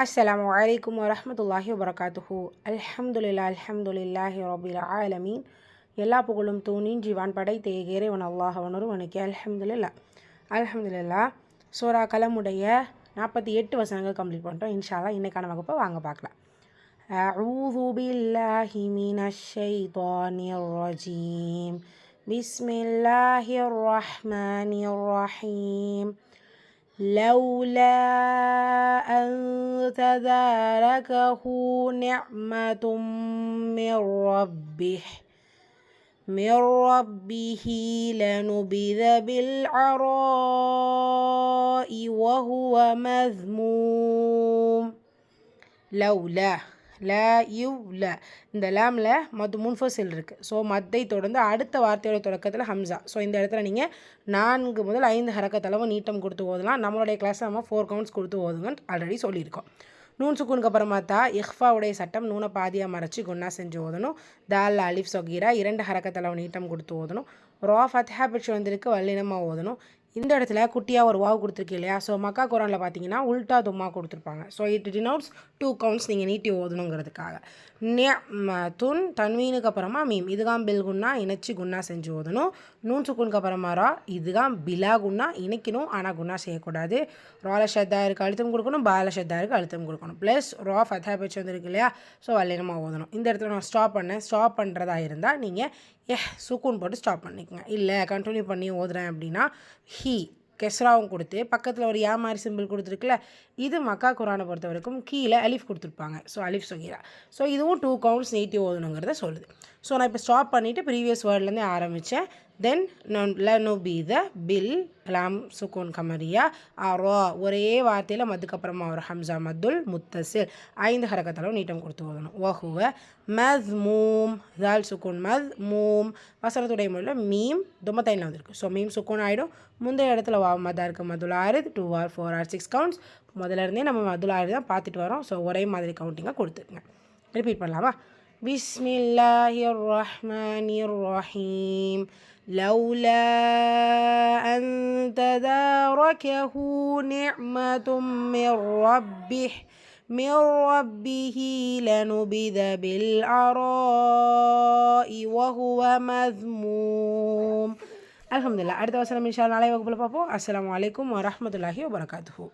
அஸ்ஸலாமு அலைக்கும் வரஹ்மத்துல்லாஹி வபரகாத்துஹு அல்ஹம்துலில்லா அல்ஹம்துலில்லாஹி ரபில் ஆலமீன் எல்லா புகழும் தூணின் ஜீவான் படைத்த இறைவன் அல்லாஹ் அவனொருவனுக்கு அல்ஹம்துலில்லா அல்ஹம்துலில்லா சூரா கலமுடைய நாற்பத்தி எட்டு வசனங்கள் கம்ப்ளீட் பண்ணிட்டோம் இன்ஷால்லா இன்னைக்கான வகுப்பை வாங்க பார்க்கலாம் أعوذ بالله من الشيطان الرجيم بسم الله الرحمن الرحيم لولا أن تداركه نعمة من ربه. من ربه لنبذ بالعراء وهو مذموم. لولا ல இவ் ல. இந்த லேமில் மொத்த முன்ஃபசில் இருக்குது ஸோ மத்தை தொடர்ந்து அடுத்த வார்த்தையோட தொடக்கத்தில் ஹம்சா. ஸோ இந்த இடத்துல நீங்கள் நான்கு முதல் ஐந்து ஹரக்கத்தளவு நீட்டம் கொடுத்து ஓதலாம். நம்மளுடைய கிளாஸில் நம்ம ஃபோர் கவுண்ட்ஸ் கொடுத்து ஓதுங்கன்னு ஆல்ரெடி சொல்லியிருக்கோம். நூன் சுக்குனுக்கு அப்புறமா தான் இஹ்ஃபாவுடைய சட்டம் நூனை பாதியாக மறைச்சி குன்னா செஞ்சு ஓதணும். தால் அலிஃப் சொகீரா இரண்டு ஹரக்கத்தளவு நீட்டம் கொடுத்து ஓதணும். ரா ஃபத்ஹா பிடிச்சி வந்திருக்கு வல்லினமாக ஓதணும். இந்த இடத்துல குட்டியாக ஒரு வாவ் கொடுத்துருக்கு இல்லையா? ஸோ மக்கா குரானில் பார்த்தீங்கன்னா உல்டா தும்மா கொடுத்துருப்பாங்க. So it denotes two counts நீங்கள் நீட்டி ஓதணுங்கிறதுக்காக. துன் தன்வீனுக்கு அப்புறமா மீம். இதுதான் பில் குன்னா இணைச்சி குன்னா செஞ்சு ஓதணும். நூன் சுக்குனுக்கு அப்புறமா ரா இதுதான் பிலா குன்னா இணைக்கணும் ஆனால் குன்னா செய்யக்கூடாது. ரால ஷத்தாருக்கு அழுத்தம் கொடுக்கணும் பால ஷத்தாருக்கு அழுத்தம் கொடுக்கணும். ப்ளஸ் ரா ஃபத்தா பேச்சு வந்துருக்கு இல்லையா? ஸோ வல்லினமாக ஓதணும். இந்த இடத்துல நான் ஸ்டாப் பண்ணேன். ஸ்டாப் பண்ணுறதா இருந்தால் நீங்கள் ஏ சுக்கூன் போட்டு ஸ்டாப் பண்ணிக்கோங்க. இல்லை கண்டினியூ பண்ணி ஓதுறேன் அப்படின்னா ஹீ கெஸ்ராவும் கொடுத்து பக்கத்தில் ஒரு யா மாதிரி சிம்பிள் கொடுத்துருக்குல்ல இது மக்கா குரானை பொறுத்த வரைக்கும் கீழே அலிஃப் கொடுத்துருப்பாங்க. ஸோ அலிஃப் சொகீரா ஸோ இதுவும் டூ கவுண்ட்ஸ் நீட்டி ஓதணுங்கிறத சொல்லுது. ஸோ நான் இப்போ ஸ்டாப் பண்ணிவிட்டு ப்ரீவியஸ் வேர்ட்லேருந்தே ஆரம்பித்தேன் தென் லனு பி த பில் லாம் சுக்கூன் கமரியா அரோ ஒரே வார்த்தையில் மதுக்கப்புறமா ஒரு ஹம்சா மத்துல் முத்தசில். ஐந்து ஹரக்கத்தளவு நீட்டம் கொடுத்து ஓதணும். ஓஹுவ மத் மூம் தால் சுக்கூன் மத் மூம் வசனத்துடைய மொழியில் மீம் தொம்பத்தைனில் வந்திருக்கு. ஸோ மீம் சுக்கூன் ஆகிடும் முந்தைய இடத்துல வா மதா இருக்குது மதுல் ஆறு two or four or six counts முதல்ல இருந்தே நம்ம மதுல் ஆறு தான் பார்த்துட்டு வரோம். ஸோ ஒரே மாதிரி கவுண்டிங்காக கொடுத்துருங்க ரிப்பீட் பண்ணலாமா? بسم الله الرحمن الرحيم. لولا أن تداركه نعمة من ربه من ربه لنبذ بالعراء وهو مذموم. الحمد لله. أرد وسلم إن شاء الله عليه وقبل بابو. السلام عليكم ورحمة الله وبركاته.